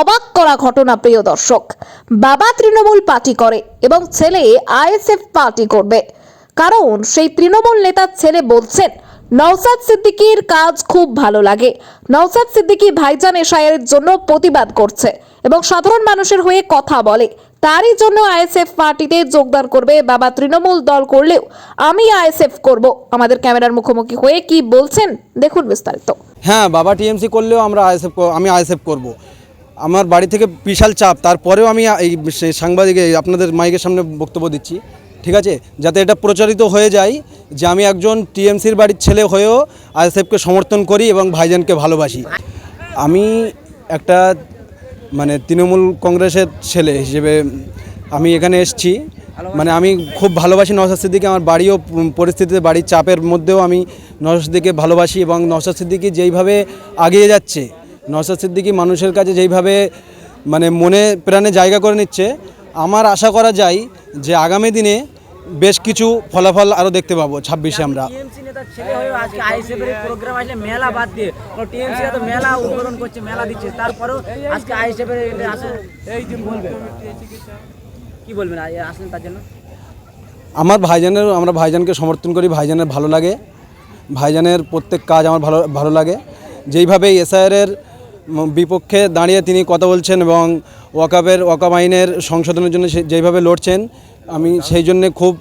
অবাক করা ঘটনা, প্রিয় দর্শক। বাবা তৃণমূল পার্টি করে এবং ছেলে আইএসএফ পার্টি করবে। কারণ সেই তৃণমূল নেতার ছেলে বলছেন নওসাদ সিদ্দিকীর কাজ খুব ভালো লাগে। নওসাদ সিদ্দিকি ভাইজান এশায়ের জন্য প্রতিবাদ করছে এবং সাধারণ মানুষের হয়ে কথা বলে। তারই জন্য আইএসএফ পার্টিতে যোগদান করবে বাবা তৃণমূল দল করলেও আমি আইএসএফ করব। আমাদের ক্যামেরার মুখোমুখি হয়ে কি বলছেন, দেখুন বিস্তারিত। হ্যাঁ বাবা টিএমসি করলেও আমরা আইএসএফ আমি আইএসএফ করব। আমার বাড়ি থেকে বিশাল চাপ, তারপরেও আমি এই সাংবাদিক আপনাদের মাইকের সামনে বক্তব্য দিচ্ছি। ঠিক আছে? যাতে এটা প্রচারিত হয়ে যায় যে আমি একজন টিএমসির বাড়ির ছেলে হয়েও আইএসএফকে সমর্থন করি এবং ভাইজানকে ভালোবাসি। আমি একটা মানে তৃণমূল কংগ্রেসের ছেলে হিসেবে আমি এখানে এসেছি। মানে আমি খুব ভালোবাসি নওশাদ সিদ্দিকে, আমার বাড়িও পরিস্থিতিতে বাড়ির চাপের মধ্যেও আমি নওশাদ সিদ্দিকে ভালোবাসি এবং নওশাদ সিদ্দিকি যেইভাবে আগিয়ে যাচ্ছে নওশাদ সিদ্দিকি মানুষের কাছে যেইভাবে মানে মনে প্রাণে জায়গা করে নিচ্ছে আমার আশা করা যায় যে আগামী দিনে বেশ কিছু ফলাফল আরও দেখতে পাবো ছাব্বিশে আমরা। কি বলবেন তার জন্য? আমার ভাইজানের আমরা ভাইজানকে সমর্থন করি ভাইজানের ভালো লাগে ভাইজানের প্রত্যেক কাজ আমার ভালো ভালো লাগে। যেইভাবে এসআইআরের বিপক্ষে দাঁড়িয়ে তিনি কথা বলছেন এবং ওয়াকাবের ওয়াকাব আইনের সংশোধনের জন্য যেইভাবে লড়ছেন আমি সেই জন্যে খুব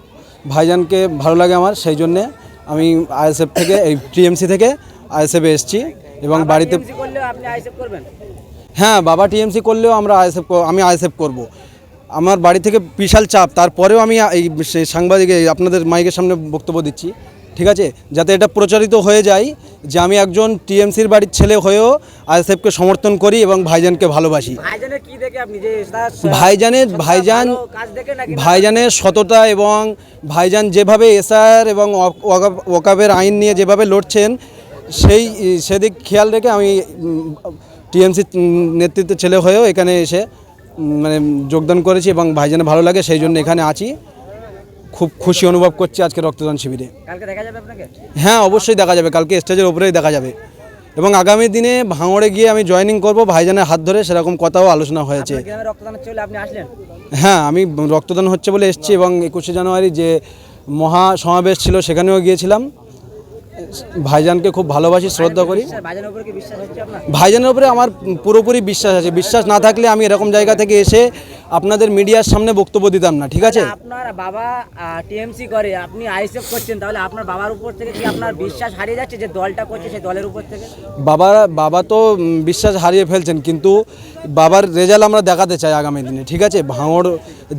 ভাইজানকে ভালো লাগে আমার সেই জন্যে আমি আইএসএফ থেকে এই টিএমসি থেকে আইএসএফে এসেছি এবং বাড়িতে হ্যাঁ বাবা টিএমসি করলেও আমরা আইএসএফ আমি আইএসএফ করব। আমার বাড়ি থেকে বিশাল চাপ তারপরেও আমি এই সেই সাংবাদিক আপনাদের মাইকের সামনে বক্তব্য দিচ্ছি। ঠিক আছে? যাতে এটা প্রচারিত হয়ে যায় যে আমি একজন টিএমসির বাড়ির ছেলে হয়েও আইএসএফকে সমর্থন করি এবং ভাইজানকে ভালোবাসি। ভাইজানের ভাইজান ভাইজানের সততা এবং ভাইজান যেভাবে এসআর এবং ওয়াকাবের আইন নিয়ে যেভাবে লড়ছেন সেই সেদিক খেয়াল রেখে আমি টিএমসি নেতৃত্বের ছেলে হয়েও এখানে এসে মানে যোগদান করেছি এবং ভাইজানের ভালো লাগে সেই জন্য এখানে আছি। খুব খুশি অনুভব করছি আজকে রক্তদান শিবিরে। কালকে দেখা যাবে আপনাকে? হ্যাঁ অবশ্যই দেখা যাবে। কালকে স্টেজের উপরেই দেখা যাবে। এবং আগামী দিনে ভাঙড়ে গিয়ে আমি জয়েনিং করব ভাইজানের হাত ধরে সেরকম কথাও আলোচনা হয়েছে। হ্যাঁ আমি রক্তদান হচ্ছে বলে এসেছি এবং একুশে জানুয়ারি যে মহা সমাবেশ ছিল সেখানেও গিয়েছিলাম। ভাইজানকে খুব ভালোবাসি শ্রদ্ধা করি। ভাইজানের উপরে আমার পুরোপুরি বিশ্বাস আছে। বিশ্বাস না থাকলে আমি এরকম জায়গা থেকে এসে আপনাদের মিডিয়ার সামনে বক্তব্য দিতাম না ঠিক আছে? আপনার বাবা টিএমসি করে আপনি আইএসএফ করছেন তাহলে আপনার বাবার উপর থেকে কি আপনার বিশ্বাস হারিয়ে যাচ্ছে যে দলটা করছে সেই দলের উপর থেকে? বাবা বাবা তো বিশ্বাস হারিয়ে ফেলছেন কিন্তু বাবার রেজাল্ট আমরা দেখাতে চাই আগামী দিনে ঠিক আছে? ভাঙড়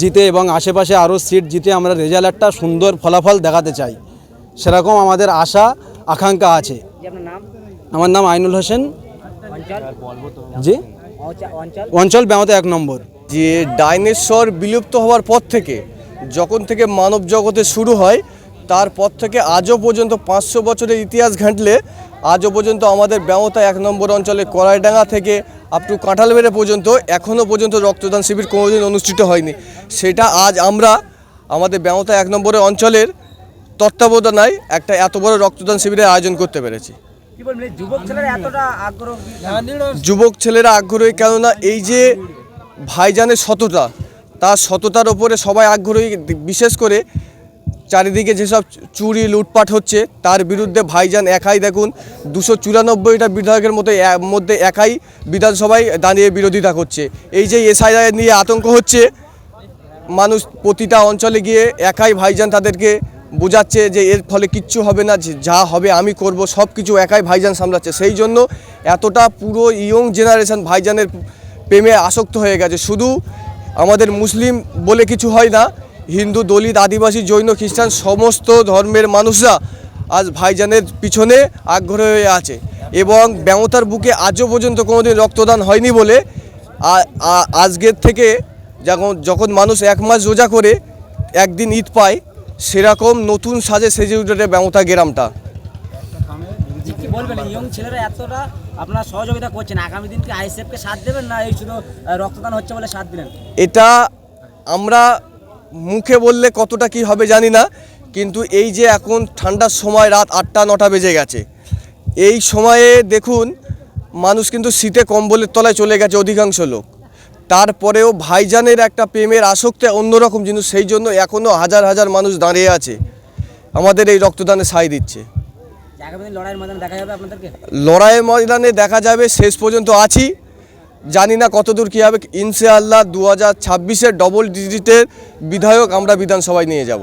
জিতে এবং আশেপাশে আরও সিট জিতে আমরা রেজাল্ট একটা সুন্দর ফলাফল দেখাতে চাই। সেরকম আমাদের আশা আকাঙ্ক্ষা আছে। যে আপনার নাম? আমার নাম আইনুল হোসেন। অঞ্চল? জি? অঞ্চল- অঞ্চল? এক নম্বর। যে ডাইনোসর বিলুপ্ত হওয়ার পর থেকে যখন থেকে মানব জগতে শুরু হয় তারপর থেকে আজও পর্যন্ত পাঁচশো বছরের ইতিহাস ঘাঁটলে আজও পর্যন্ত আমাদের ব্যামতা এক নম্বর অঞ্চলে কড়াইডাঙ্গা থেকে আপ টু কাঁঠালবেড়ে পর্যন্ত এখনও পর্যন্ত রক্তদান শিবির কোনোদিন অনুষ্ঠিত হয়নি। সেটা আজ আমরা আমাদের ব্যামতা এক নম্বরের অঞ্চলের তত্ত্বাবধানায় একটা এত বড় রক্তদান শিবিরের আয়োজন করতে পেরেছি। কি বলবেন এই যুবক ছেলেরা এতটা আগ্রহ? যুবক ছেলেরা আগ্রহী কেননা এই যে ভাইজানের সততা তার সততার ওপরে সবাই আগ্রহী বিশেষ করে চারিদিকে যেসব চুরি লুটপাট হচ্ছে তার বিরুদ্ধে ভাইজান একাই দেখুন দুশো চুরানব্বইটা বিধায়কের মতো মধ্যে একাই বিধানসভায় দাঁড়িয়ে বিরোধিতা করছে। এই যে এসআইআর নিয়ে আতঙ্ক হচ্ছে মানুষ প্রতিটা অঞ্চলে গিয়ে একাই ভাইজান তাদেরকে বোঝাচ্ছে যে এর ফলে কিচ্ছু হবে না, যে হবে আমি করব, সব কিছু একাই ভাইজান সামলাচ্ছে। সেই জন্য এতটা পুরো ইয়ং জেনারেশন ভাইজানের প্রেমে আসক্ত হয়ে গেছে। শুধু আমাদের মুসলিম বলে কিছু হয় না, হিন্দু, দলিত, আদিবাসী, জৈন, খ্রিস্টান, সমস্ত ধর্মের মানুষরা আজ ভাইজানের পিছনে আগ্রহ হয়ে আছে এবং ব্যামতার বুকে আজও পর্যন্ত কোনোদিন রক্তদান হয়নি বলে আজকের থেকে যখন যখন মানুষ এক মাস রোজা করে, একদিন ঈদ পায় সেরকম নতুন সাজে সেজে উঠেছে ব্যামতা গ্রামটা। কি বলবেন? ইয়ং ছেলেরা এতটা আপনার সহযোগিতা করছেন। আগামী দিন কি আইএসএফ সাথ দেবেন না এই শুধু রক্তদান হচ্ছে বলে সাথ দিলেন? এটা আমরা মুখে বললে কতটা কি হবে জানি না কিন্তু এই যে এখন ঠান্ডার সময় রাত আটটা নটা বেজে গেছে। এই সময়ে দেখুন মানুষ কিন্তু শীতে কম্বলের তলায় চলে গেছে অধিকাংশ লোক। তারপরেও ভাইজানের একটা প্রেমের আসক্তি অন্যরকম জিনিস সেই জন্য এখনও হাজার হাজার মানুষ দাঁড়িয়ে আছে। আমাদের এই রক্তদানে সাই দিচ্ছে। আগামী লড়াইয়ের ময়দানে দেখা যাবে লড়াইয়ের ময়দানে দেখা যাবে শেষ পর্যন্ত আছি। জানি না কতদূর কী হবে ইনশাআল্লাহ দু হাজার ছাব্বিশের ডবল ডিজিটের বিধায়ক আমরা বিধানসভায় নিয়ে যাব।